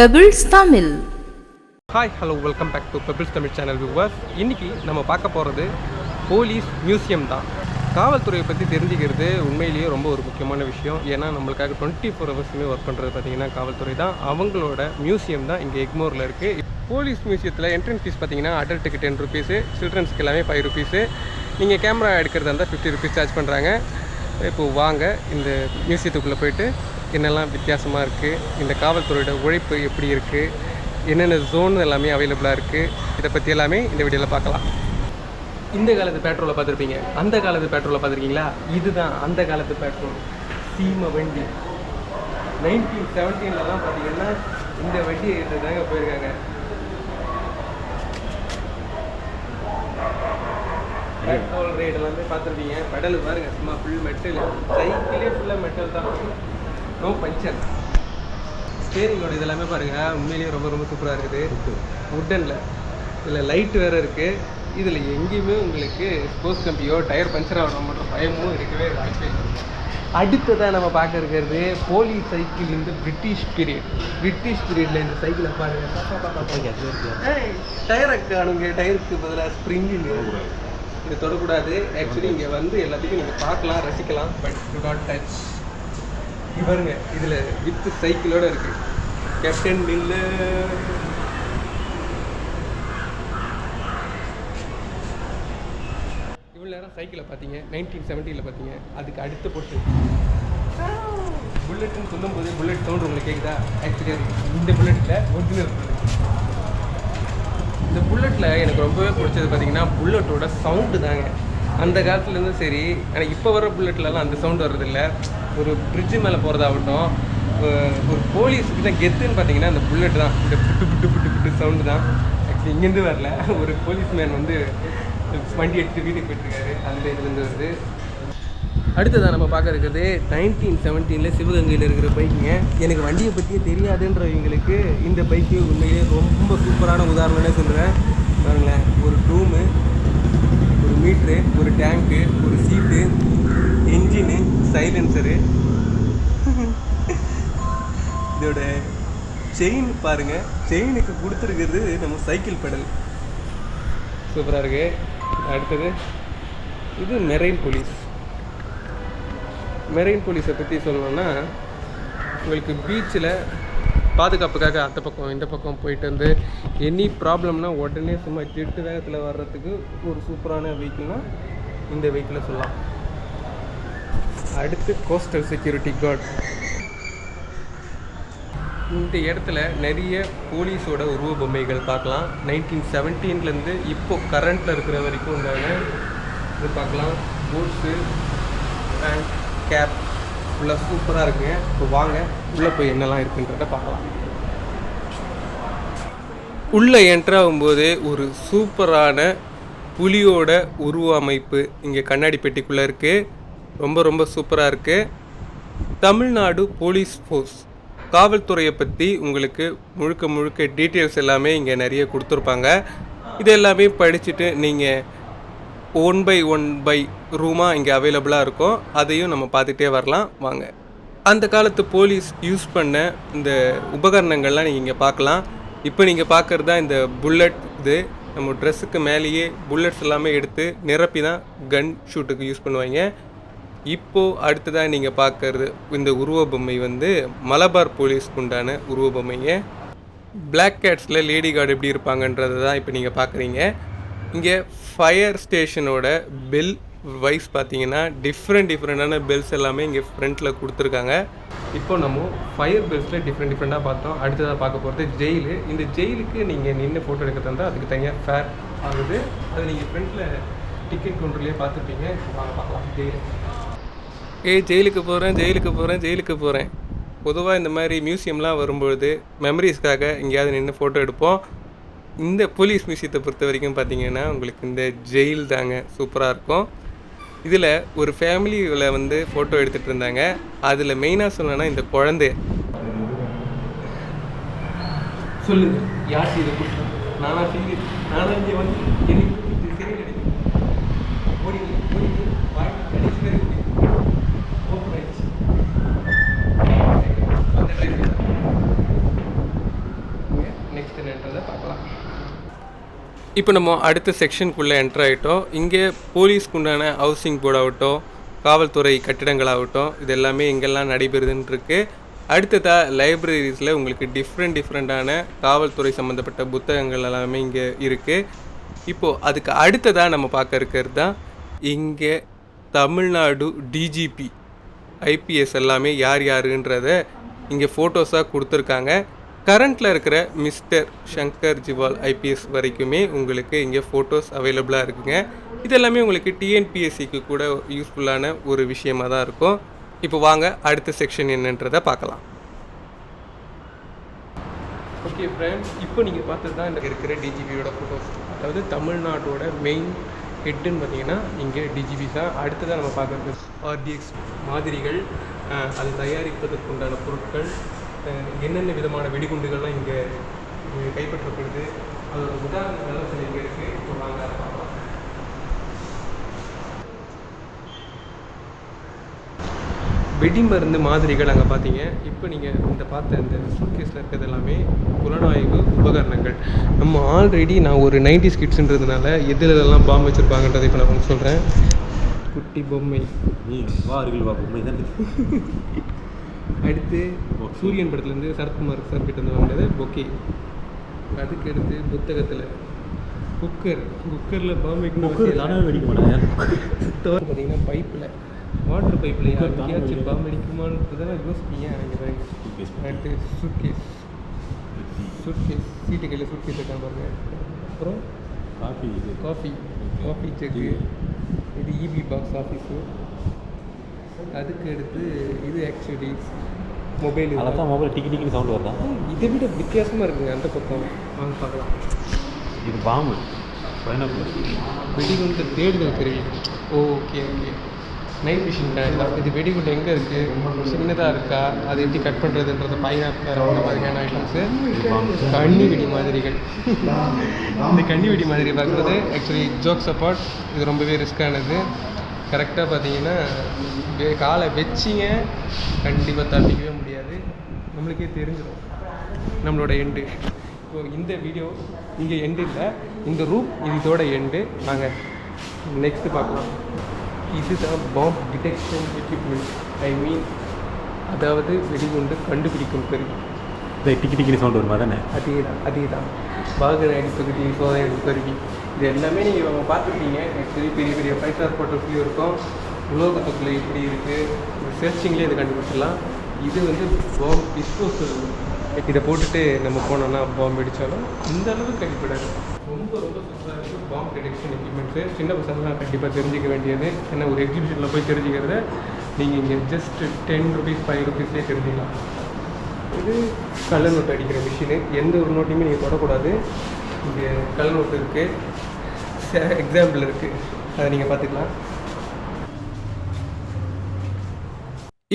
Pebbles Tamil hi hello welcome back to Pebbles Tamil channel viewers இன்னைக்கு நம்ம பார்க்க போகிறது போலீஸ் மியூசியம் தான். காவல்துறையை பற்றி தெரிஞ்சுக்கிறது உண்மையிலேயே ரொம்ப ஒரு முக்கியமான விஷயம். ஏன்னா நம்மளுக்காக டுவெண்ட்டி ஃபோர் ஹவர்ஸுமே ஒர்க் பண்ணுறது பார்த்தீங்கன்னா காவல்துறை தான். அவங்களோட மியூசியம் தான் இங்கே எக்மோரில் இருக்குது போலீஸ் மியூசியத்தில் என்ட்ரன்ஸ் ஃபீஸ் பார்த்தீங்கன்னா அடல்ட்டுக்கு டென் ருபீஸு சில்ட்ரன்ஸ்க்கு எல்லாமே ஃபைவ் ருபீஸு நீங்கள் கேமரா எடுக்கிறதா இருந்தால் ஃபிஃப்டி ருபீஸ் சார்ஜ் பண்ணுறாங்க இப்போது வாங்க இந்த மியூசியத்துக்குள்ளே போயிட்டு என்னெல்லாம் வித்தியாசமாக இருக்குது இந்த காவல்துறையோட உழைப்பு எப்படி இருக்குது என்னென்ன ஜோன் எல்லாமே அவைலபிளாக இருக்குது இதை பற்றி எல்லாமே இந்த வீடியோவில் பார்க்கலாம். இந்த காலத்து பெட்ரோலை பார்த்துருப்பீங்க. அந்த காலத்து பெட்ரோலை பார்த்துருக்கீங்களா? இதுதான் அந்த காலத்து பெட்ரோல் சீம வண்டி. நைன்டீன் செவன்டீன்லலாம் பார்த்தீங்கன்னா இந்த வண்டியை எடுத்துதாங்க போயிருக்காங்க. பெட்ரோல் ரேட் எல்லாமே பார்த்துருப்பீங்க. மெடல் பாருங்க சும்மா ஃபுல் மெட்டல் சைக்கிளே ஃபுல்லாக மெட்டல் தான். நோ பஞ்சர் ஸ்டேரிங்கோட இது எல்லாமே பாருங்கள் உண்மையிலேயே ரொம்ப ரொம்ப சூப்பராக இருக்குது. உட்டனில் இதில் லைட் வேறு இருக்குது இதில் எங்கேயுமே உங்களுக்கு ஸ்போர்ட்ஸ் கம்பியோ டயர் பஞ்சர் ஆகணும்ன்ற பயமும் இருக்கவே வாய்ப்பே அடுத்ததாக நம்ம பார்க்க இருக்கிறது போலீஸ் சைக்கிள் இந்த பிரிட்டிஷ் பீரியட் பிரிட்டிஷ் பீரியடில் இந்த சைக்கிளை பாருங்க. டயரை காணுங்க. டயருக்கு பதிலாக ஸ்ப்ரிங்குங்க இது தொடக்கூடாது. ஆக்சுவலி இங்கே வந்து எல்லாத்தையும் நீங்கள் பார்க்கலாம் ரசிக்கலாம் பட் டு நாட் டச் பாருங்க இதில் வித் சைக்கிளோட இருக்கு. கேப்டன் மில்லு இவ்வளோ நேரம் சைக்கிளை பார்த்தீங்க நைன்டீன் செவன்ட்டியில் பார்த்தீங்க அதுக்கு அடுத்த போட்டு. புல்லட்னு சொல்லும்போது புல்லட் சவுண்ட் உங்களுக்கு கேட்குதா ஆக்சுவலி இந்த புல்லட்டில் ஒரிஜினல் புல்லட் இந்த புல்லட்டில் எனக்கு ரொம்பவே பிடிச்சது பார்த்தீங்கன்னா புல்லட்டோட சவுண்டு தாங்க. அந்த காலத்துலேருந்து சரி ஆனால் இப்போ வர புல்லட்லலாம் அந்த சவுண்ட் வர்றதில்லை. ஒரு பிரிட்ஜு மேலே போகிறதாகட்டும் ஒரு போலீஸ் கிட்ட கெத்துன்னு பார்த்தீங்கன்னா அந்த புல்லட் தான். இந்த புட்டு புட்டு புட்டு புட்டு சவுண்டு தான். ஆக்சுவலி இங்கேருந்து வரல. ஒரு போலீஸ் மேன் வந்து வண்டி எடுத்து வீட்டுக்கு போயிட்டுருக்காரு. அந்த இதுலேருந்து வருது. அடுத்ததாக நம்ம பார்க்க இருக்கிறது நைன்டீன் செவன்டீனில் சிவகங்கையில் இருக்கிற பைக்குங்க எனக்கு வண்டியை பற்றியே தெரியாதுன்றவங்களுக்கு இந்த பைக்கு உண்மையிலே ரொம்ப சூப்பரான உதாரணம்னே சொல்கிறேன் பாருங்களேன் ஒரு டூமு ஒரு மீட்ரு ஒரு டேங்க்கு ஒரு சீட்டு என்ஜினு சைலன்சரு. இதோட செயின் பாருங்க. செயினுக்கு கொடுத்துருக்கிறது நம்ம சைக்கிள் பெடல் சூப்பராக இருக்கு. அடுத்தது இது மெரைன் போலீஸ் மெரைன் போலீஸை பற்றி சொல்லணும்னா உங்களுக்கு பீச்சில் பாதுகாப்புக்காக அந்த பக்கம் இந்த பக்கம் போயிட்டு வந்து எனி ப்ராப்ளம்னா உடனே சும்மா ஜெட்டு வேகத்தில் வர்றதுக்கு ஒரு சூப்பரான வெஹிக்கிள்னா இந்த வெஹிக்கிளை சொல்லலாம். அடுத்து கோஸ்டல் செக்யூரிட்டி கார்டு இந்த இடத்துல நிறைய போலீஸோட உருவ பொம்மைகள் பார்க்கலாம். நைன்டீன் செவன்டீன்லேருந்து இப்போ கரண்ட்டில் இருக்கிற வரைக்கும் உண்டான இது பார்க்கலாம். பூட்ஸு பேண்ட் கேப் ஃபுல்லாக சூப்பராக இருக்குங்க. இப்போ வாங்க உள்ளே போய் என்னெல்லாம் இருக்குன்றத பார்க்கலாம். உள்ளே என்ட்ரு ஆகும்போது ஒரு சூப்பரான புலியோட உருவ அமைப்பு இங்கே கண்ணாடி பெட்டிக்குள்ளே இருக்குது ரொம்ப ரொம்ப சூப்பராக இருக்குது தமிழ்நாடு போலீஸ் ஃபோர்ஸ் காவல்துறையை பற்றி உங்களுக்கு முழுக்க முழுக்க டீட்டெயில்ஸ் எல்லாமே இங்கே நிறைய கொடுத்துருப்பாங்க. இது எல்லாமே படிச்சுட்டு நீங்கள் ஒன் பை ஒன் பை ரூமாக இங்கே அவைலபிளாக இருக்கும். அதையும் நம்ம பார்த்துட்டே வரலாம். வாங்க. அந்த காலத்து போலீஸ் யூஸ் பண்ண இந்த உபகரணங்கள்லாம் நீங்கள் இங்கே பார்க்கலாம். இப்போ நீங்கள் பார்க்குறது தான் இந்த புல்லட் இது. நம்ம ட்ரெஸ்ஸுக்கு மேலேயே புல்லட்ஸ் எல்லாமே எடுத்து நிரப்பி தான் கன் ஷூட்டுக்கு யூஸ் பண்ணுவாங்க. இப்போது அடுத்ததாக நீங்கள் பார்க்கறது இந்த உருவ பொம்மை வந்து மலபார் போலீஸ்க்கு உண்டான உருவ பொம்மைங்க. பிளாக் கேட்ஸில் லேடி கார்டு எப்படி இருப்பாங்கன்றது தான் இப்போ நீங்கள் பார்க்குறீங்க. இங்கே ஃபயர் ஸ்டேஷனோட பெல் வைஸ் பார்த்தீங்கன்னா டிஃப்ரெண்ட் டிஃப்ரெண்டான பெல்ஸ் எல்லாமே இங்கே ஃப்ரண்ட்டில் கொடுத்துருக்காங்க. இப்போ நம்ம ஃபயர் பெல்ஸில் டிஃப்ரெண்ட் டிஃப்ரெண்ட்டாக பார்த்தோம். அடுத்ததாக பார்க்க போகிறது ஜெயிலு இந்த ஜெயிலுக்கு நீங்கள் நின்று ஃபோட்டோ எடுக்க தந்தால் அதுக்கு தனியாக ஃபேர் ஆகுது. அது நீங்கள் ஃப்ரண்ட்டில் டிக்கெட் கவுண்டர்லேயே பார்த்துருப்பீங்க. வாங்க பார்க்கலாம். ஜெயிலு ஏய் ஜெயிலுக்கு போகிறேன் ஜெயிலுக்கு போகிறேன் ஜெயிலுக்கு போகிறேன் பொதுவாக இந்த மாதிரி மியூசியம்லாம் வரும்பொழுது மெமரிஸ்க்காக எங்கேயாவது நின்று ஃபோட்டோ எடுப்போம். இந்த போலீஸ் மியூசியத்தை பொறுத்த வரைக்கும் பார்த்தீங்கன்னா உங்களுக்கு இந்த ஜெயில் தாங்க சூப்பராக இருக்கும். இதில் ஒரு ஃபேமிலியில் வந்து ஃபோட்டோ எடுத்துகிட்டு இருந்தாங்க. அதில் மெயினாக சொல்லணும்னா இந்த குழந்தை. சொல்லுங்க. யார் நானா நானா இங்கே வந்து எனக்கு இது சரி ஓடி ஓடி வாய் கடைசி வரை ஓடி ஓப்பன் ஆயிடுச்சு அந்த டைம் என்னன்றதை பார்க்கலாம் இப்போ நம்ம அடுத்த செக்ஷனுக்குள்ளே என்டர் ஆகிட்டோம் இங்கே போலீஸ்க்கு உண்டான ஹவுசிங் போர்ட் ஆகட்டும் காவல்துறை கட்டிடங்களாகட்டும் இது எல்லாமே எங்கெல்லாம் நடைபெறுதுன்னு இருக்குது அடுத்ததாக லைப்ரரிஸில் உங்களுக்கு டிஃப்ரெண்ட் டிஃப்ரெண்ட்டான காவல்துறை சம்மந்தப்பட்ட புத்தகங்கள் எல்லாமே இங்கே இருக்குது இப்போது அதுக்கு அடுத்ததாக நம்ம பார்க்க இருக்கிறது தான் இங்கே தமிழ்நாடு டிஜிபி ஐபிஎஸ் எல்லாமே யார் யாருன்றத இங்கே ஃபோட்டோஸாக கொடுத்துருக்காங்க. கரண்ட்டில் இருக்கிற மிஸ்டர் சங்கர் ஜிவால் ஐபிஎஸ் வரைக்குமே உங்களுக்கு இங்கே ஃபோட்டோஸ் அவைலபிளாக இருக்குங்க. இது எல்லாமே உங்களுக்கு டிஎன்பிஎஸ்சிக்கு கூட யூஸ்ஃபுல்லான ஒரு விஷயமாக தான் இருக்கும். இப்போ வாங்க அடுத்த செக்ஷன் என்னன்றதை பார்க்கலாம். ஓகே ஃப்ரெண்ட்ஸ் இப்போ நீங்கள் பார்த்தது தான் இந்த இருக்கிற டிஜிபியோட ஃபோட்டோஸ் அதாவது தமிழ்நாட்டோட மெயின் ஹெட்டுன்னு பார்த்தீங்கன்னா இங்கே டிஜிபி தான். அடுத்ததாக நம்ம பார்க்குறது ஆர்டிஎக்ஸ் மாதிரிகள் அது தயாரிப்பதற்குண்டான பொருட்கள் என்னென்ன விதமான வெடிகுண்டுகள்லாம் இங்கே கைப்பற்றப்படுது? அதோட உதாரணங்கள்லாம் சில இங்கே இருக்குது இப்போ வாங்க பார்க்கலாம். வெடி மருந்து மாதிரிகள் அங்கே பார்த்தீங்க. இப்போ நீங்கள் இந்த பார்த்த இந்த சூட்கேஸில் இருக்கிறது எல்லாமே புலனாய்வு உபகரணங்கள். நம்ம ஆல்ரெடி நான் ஒரு நைன்டி ஸ்கிட்ஸுன்றதுனால எதுலெல்லாம் பாம்பு வச்சுருப்பாங்கன்றதை இப்போ நான் உங்களுக்கு சொல்கிறேன் குட்டி பொம்மை. நீ வா அருகில் வா பொம்மை தான் அடுத்து சூரியன் படத்துலேருந்து சரத்குமார் சார் கிட்ட இருந்து வாங்கினது. பொக்கே அதுக்கு அடுத்து புத்தகத்தில் குக்கர். குக்கரில் பாம்பு வெடிக்க மாட்டேன் பார்த்தீங்கன்னா பைப்பில். வாட்டர் பைப்பில் வெடிக்கும். பாம்பு அடிக்குமான்றதெல்லாம் யோசிப்பீங்க எனக்கு அடுத்து சுட்கேஸ் சுட்கேஸ் சீட்டு கையில் சுட்கேஸ் இருக்கான் பாருங்க. அப்புறம் காஃபி இது. காஃபி காஃபி ஜக்கு இது இபி பாக்ஸ் ஆஃபீஸு அதுக்கு அடுத்து இது ஆக்சுவலி மொபைல் அதான் தான் மொபைல் டிக்கி டிக்கின்னு சவுண்ட் வருதா? இதை விட வித்தியாசமாக இருக்குங்க அந்த பக்கம். வாங்க பார்க்கலாம். இது பாம்பு பைனாக்குலர். வெடிகுண்டு தேடுதல் கருவி ஓகே ஓகே நைட் விஷன் இது வெடிகுண்டு எங்கே இருக்குது சின்னதாக இருக்கா? அதை எப்படி கட் பண்ணுறதுன்றது பைனாப்பிள் அந்த மாதிரியான ஐட்டம்ஸு கண்ணி வெடி மாதிரிகள். இந்த கண்ணி வெடி மாதிரி பார்க்குறது ஆக்சுவலி ஜோக் சப்போர்ட் இது ரொம்பவே ரிஸ்க்கானது கரெக்டாக பார்த்தீங்கன்னா காலை வச்சிங்க கண்டிப்பாக தப்பிக்கவே முடியாது. நம்மளுக்கே தெரிஞ்சிடும் நம்மளோட எண்டு இப்போ இந்த வீடியோ இங்கே எண்டு இல்லை. இந்த ரூம் இதோட எண்டு நாங்கள் நெக்ஸ்ட்டு பார்க்கலாம். இதுதான் bomb detection equipment I mean அதாவது வெடிகுண்டு கண்டுபிடிக்கும் கருவி இந்த டிக்கி டிக்கின்னு சவுண்ட் வருமா? தானே அதே தான் அதே தான் வாகன அடிப்பகுதி சோதனை கருவி இது எல்லாமே நீங்கள் பார்த்துருப்பீங்க. ஆக்சுவலி பெரிய பெரிய ஃபைவ் ஸ்டார் ஹோட்டல்ஸ்லையும் இருக்கும். உலோகத்துக்குள்ளே இப்படி இருக்குது சர்ச்சிங்லேயே இது கண்டுபிடிச்சிடலாம். இது வந்து பாம்பு டிஸ்போசல் இதை போட்டுட்டு நம்ம போனோம்னா பாம்பு அடித்தாலும் இந்த அளவுக்கு கைப்படாது ரொம்ப ரொம்ப சூப்பராக இருக்குது பாம்பு டிடெக்ஷன் எக்யூப்மெண்ட்ஸு சின்ன பசங்களாம் கண்டிப்பாக தெரிஞ்சிக்க வேண்டியது. ஏன்னா ஒரு எக்ஸிபிஷனில் போய் தெரிஞ்சுக்கிறத நீங்கள் இங்கே ஜஸ்ட் டென் ருபீஸ் ஃபைவ் ருபீஸ்லேயே தெரிஞ்சுக்கலாம். இது கள்ள நோட்டு அடிக்கிற மிஷினு எந்த ஒரு நோட்டையுமே நீங்கள் தொடக்கூடாது. இங்கே கள்ள நோட்டு இருக்குது எக்ஸாம்பிள் இருக்குது அதை நீங்கள் பார்த்துக்கலாம்.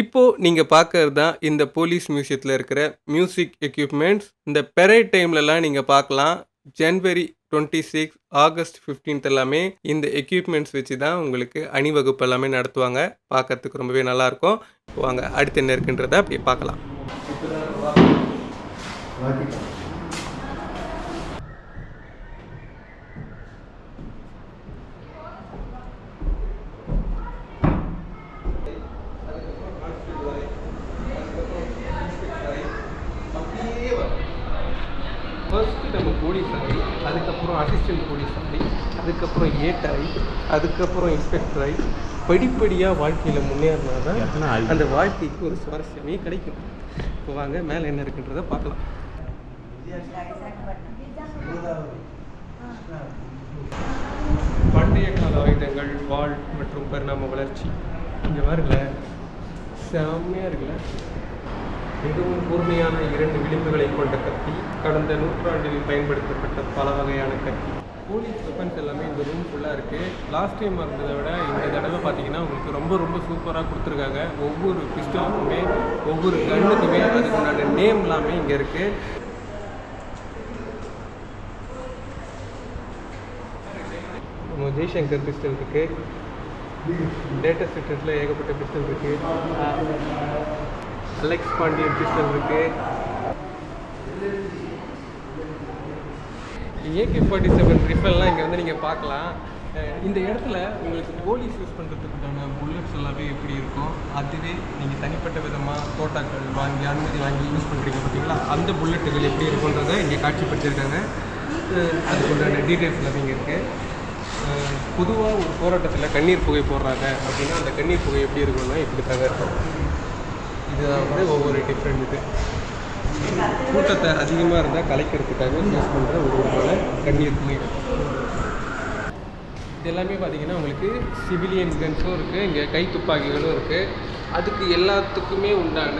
இப்போது நீங்கள் பார்க்கறது தான் இந்த போலீஸ் மியூசியத்தில் இருக்கிற மியூசிக் எக்யூப்மெண்ட்ஸ் இந்த பெரைட் டைம்லலாம் நீங்கள் பார்க்கலாம். January twenty six August 15th எல்லாமே இந்த எக்யூப்மெண்ட்ஸ் வச்சு தான் உங்களுக்கு அணிவகுப்பு எல்லாமே நடத்துவாங்க. பார்க்கறதுக்கு ரொம்பவே நல்லாயிருக்கும் வாங்க அடுத்து என்ன இருக்குன்றதை அப்படியே பார்க்கலாம். ஃபர்ஸ்ட் நம்ம போலீஸ் ஆகி அதுக்கப்புறம் அசிஸ்டன்ட் போலீஸ் ஆகி அதுக்கப்புறம் ஏட் ஆகி அதுக்கப்புறம் இன்ஸ்பெக்டர் ஆகி படிப்படியாக வாழ்க்கையில் முன்னேறினா தான்? அந்த வாழ்க்கைக்கு ஒரு சுவாரஸ்யமே கிடைக்கும். இப்போ வாங்க மேலே என்ன இருக்குன்றதை பார்க்கலாம். பண்டைய கால ஆயுதங்கள் வாள் மற்றும் பரிணாம வளர்ச்சி. இங்கே பாருங்கள செம்மையாக இருக்குல்ல? மிகவும் கூர்மையான இரண்டு விளிம்புகளை கொண்ட கத்தி கடந்த நூற்றாண்டில் பயன்படுத்தப்பட்ட பல வகையான கத்தி. போலீஸ் வெப்பன்ஸ் எல்லாமே இந்த ரூம் ஃபுல்லாக இருக்குது லாஸ்ட் டைம் இருந்ததை விட இந்த தடவை பார்த்தீங்கன்னா உங்களுக்கு ரொம்ப ரொம்ப சூப்பராக கொடுத்துருக்காங்க. ஒவ்வொரு பிஸ்டலுக்குமே ஒவ்வொரு கன்னுக்குமே அதுக்குண்டான நேம் எல்லாமே இங்கே இருக்குது நம்ம ஜெய்சங்கர் பிஸ்டல் இருக்குது லேட்டஸ்ட் ஃபிட்டஸில் ஏகப்பட்ட பிஸ்டல் இருக்குது அலெக்ஸ் பாண்டியன் பிஸ்டல் இருக்குது ஏகே ஃபார்ட்டி செவன் ரிஃபல்லாம் இங்கே வந்து நீங்கள் பார்க்கலாம்? இந்த இடத்துல உங்களுக்கு போலீஸ் யூஸ் பண்ணுறதுக்குண்டான புல்லட்ஸ் எல்லாமே எப்படி இருக்கும்? அதுவே நீங்கள் தனிப்பட்ட விதமாக தோட்டாக்கள் வாங்கி அனுமதி வாங்கி யூஸ் பண்ணுறீங்க பார்த்தீங்களா அந்த புல்லட்டுகள் எப்படி இருக்குன்றதை இங்கே காட்சிப்படுத்தியிருக்காங்க. அதுக்குண்டான டீட்டெயில்ஸ் எல்லாமே இங்கே இருக்குது பொதுவாக ஒரு போராட்டத்தில் கண்ணீர் புகை போடுறாங்க அப்படின்னா அந்த கண்ணீர் புகை எப்படி இருக்கும்னா இப்படி தாங்க இருக்கும். இதுதான் வந்து ஒவ்வொரு டிஃப்ரெண்ட் இது. கூட்டத்தை அதிகமாக இருந்தால் கலைக்கிறதுக்காக யூஸ் பண்ணுற ஒரு விதமான கண்ணீர் புகை இது எல்லாமே பார்த்தீங்கன்னா உங்களுக்கு சிவிலியன் கன்ஸும் இருக்குது இங்கே கை துப்பாக்கிகளும் இருக்குது அதுக்கு எல்லாத்துக்குமே உண்டான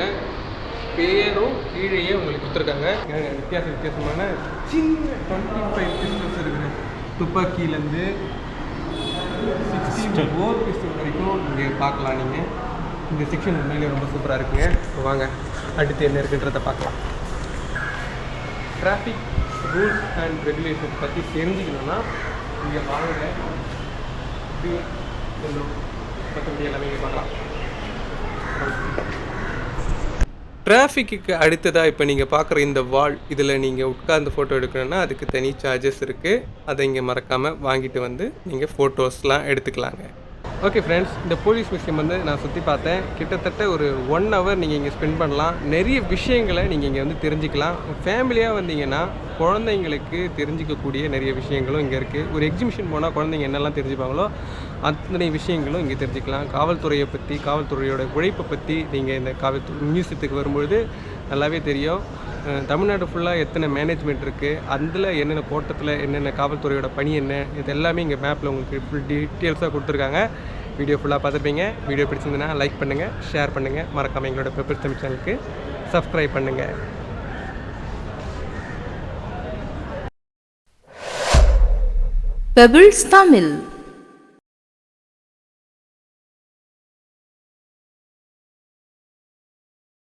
பேரும் கீழேயே உங்களுக்கு கொடுத்துருக்காங்க. வித்தியாச வித்தியாசமான சின்ன டுவெண்ட்டி ஃபைவ் பிஸ்டல்ஸ் இருக்குது துப்பாக்கியிலேருந்து சிக்ஸ்டி ஃபோர் பிஸ்டல் வரைக்கும் இங்கே பார்க்கலாம் நீங்கள் இந்த செக்ஷன் உண்மையிலே ரொம்ப சூப்பராக இருக்குங்க இப்போ வாங்க அடுத்து என்ன இருக்குன்றதை பார்க்கலாம். டிராஃபிக் ரூல்ஸ் அண்ட் ரெகுலேஷன் பற்றி தெரிஞ்சுக்கணும்னா இங்கே வாங்க. மற்றபடி எல்லாமே இங்கே பார்க்கலாம். டிராஃபிக்கு அடுத்ததாக இப்போ நீங்கள் பார்க்குற இந்த வால் இதில் நீங்கள் உட்கார்ந்து ஃபோட்டோ எடுக்கணும்னா அதுக்கு தனி சார்ஜஸ் இருக்குது அதை இங்கே மறக்காமல் வாங்கிட்டு வந்து நீங்கள் ஃபோட்டோஸ்லாம் எடுத்துக்கலாங்க. ஓகே ஃப்ரெண்ட்ஸ் இந்த போலீஸ் மியூசியம் வந்து நான் சுற்றி பார்த்தேன். கிட்டத்தட்ட ஒரு ஒன் ஹவர் நீங்கள் இங்கே ஸ்பெண்ட் பண்ணலாம். நிறைய விஷயங்களை நீங்கள் இங்கே வந்து தெரிஞ்சுக்கலாம். ஃபேமிலியாக வந்தீங்கன்னா குழந்தைங்களுக்கு தெரிஞ்சிக்கக்கூடிய நிறைய விஷயங்களும் இங்கே இருக்குது ஒரு எக்ஸிபிஷன் போனால் குழந்தைங்க என்னெல்லாம் தெரிஞ்சுப்பாங்களோ அத்தனை விஷயங்களும் இங்கே தெரிஞ்சுக்கலாம். காவல்துறையை பற்றி காவல்துறையோட உழைப்பை பற்றி நீங்கள் இந்த காவல்துறை மியூசியத்துக்கு வரும்பொழுது நல்லாவே தெரியும். தமிழ்நாடு ஃபுல்லாக எத்தனை மேனேஜ்மெண்ட் இருக்குது அதில் என்னென்ன கோட்டத்தில் என்னென்ன காவல்துறையோட பணி என்ன இது எல்லாமே இங்கே மேப்பில் உங்களுக்கு ஃபுல் டீட்டெயில்ஸாக கொடுத்துருக்காங்க. வீடியோ ஃபுல்லாக பார்த்துருப்பீங்க. வீடியோ பிடிச்சிருந்ததுன்னா லைக் பண்ணுங்கள் ஷேர் பண்ணுங்கள் மறக்காமல் எங்களோட பெப்பர் தமிழ் சேனலுக்கு சப்ஸ்கிரைப் பண்ணுங்கள் Pebbles